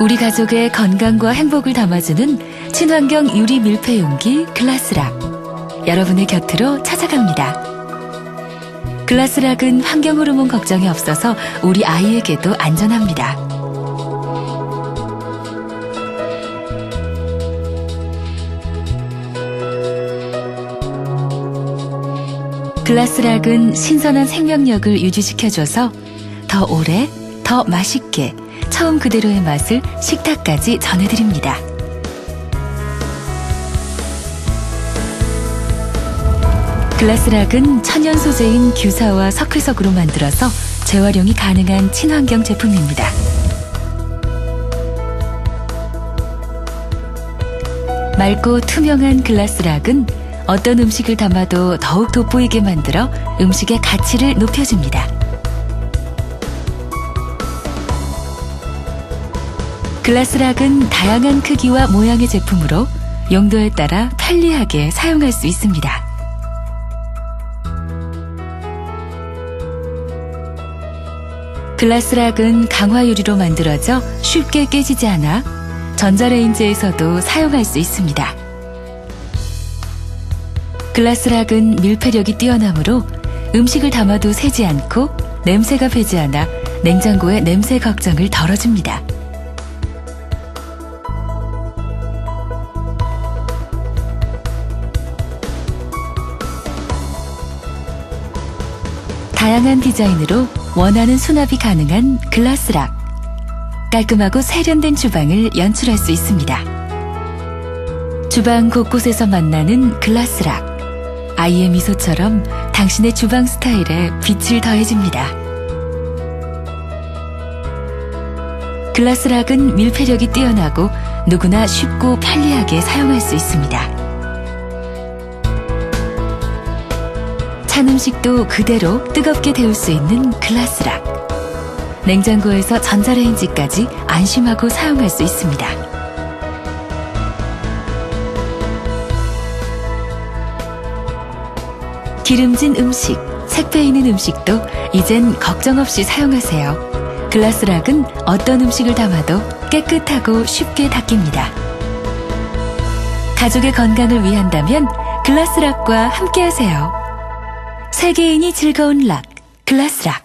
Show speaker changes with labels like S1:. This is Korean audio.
S1: 우리 가족의 건강과 행복을 담아주는 친환경 유리 밀폐 용기 글라스락. 여러분의 곁으로 찾아갑니다. 글라스락은 환경 호르몬 걱정이 없어서 우리 아이에게도 안전합니다. 글라스락은 신선한 생명력을 유지시켜줘서 더 오래, 더 맛있게 처음 그대로의 맛을 식탁까지 전해드립니다. 글라스락은 천연 소재인 규사와 서클석으로 만들어서 재활용이 가능한 친환경 제품입니다. 맑고 투명한 글라스락은 어떤 음식을 담아도 더욱 돋보이게 만들어 음식의 가치를 높여줍니다. 글라스락은 다양한 크기와 모양의 제품으로 용도에 따라 편리하게 사용할 수 있습니다. 글라스락은 강화 유리로 만들어져 쉽게 깨지지 않아 전자레인지에서도 사용할 수 있습니다. 글라스락은 밀폐력이 뛰어나므로 음식을 담아도 새지 않고 냄새가 배지 않아 냉장고의 냄새 걱정을 덜어줍니다. 다양한 디자인으로 원하는 수납이 가능한 글라스락. 깔끔하고 세련된 주방을 연출할 수 있습니다. 주방 곳곳에서 만나는 글라스락. 아이의 미소처럼 당신의 주방 스타일에 빛을 더해줍니다. 글라스락은 밀폐력이 뛰어나고 누구나 쉽고 편리하게 사용할 수 있습니다. 찬 음식도 그대로 뜨겁게 데울 수 있는 글라스락. 냉장고에서 전자레인지까지 안심하고 사용할 수 있습니다. 기름진 음식, 색배 있는 음식도 이젠 걱정 없이 사용하세요. 글라스락은 어떤 음식을 담아도 깨끗하고 쉽게 닦입니다. 가족의 건강을 위한다면 글라스락과 함께하세요. 세계인이 즐거운 락, 글라스락.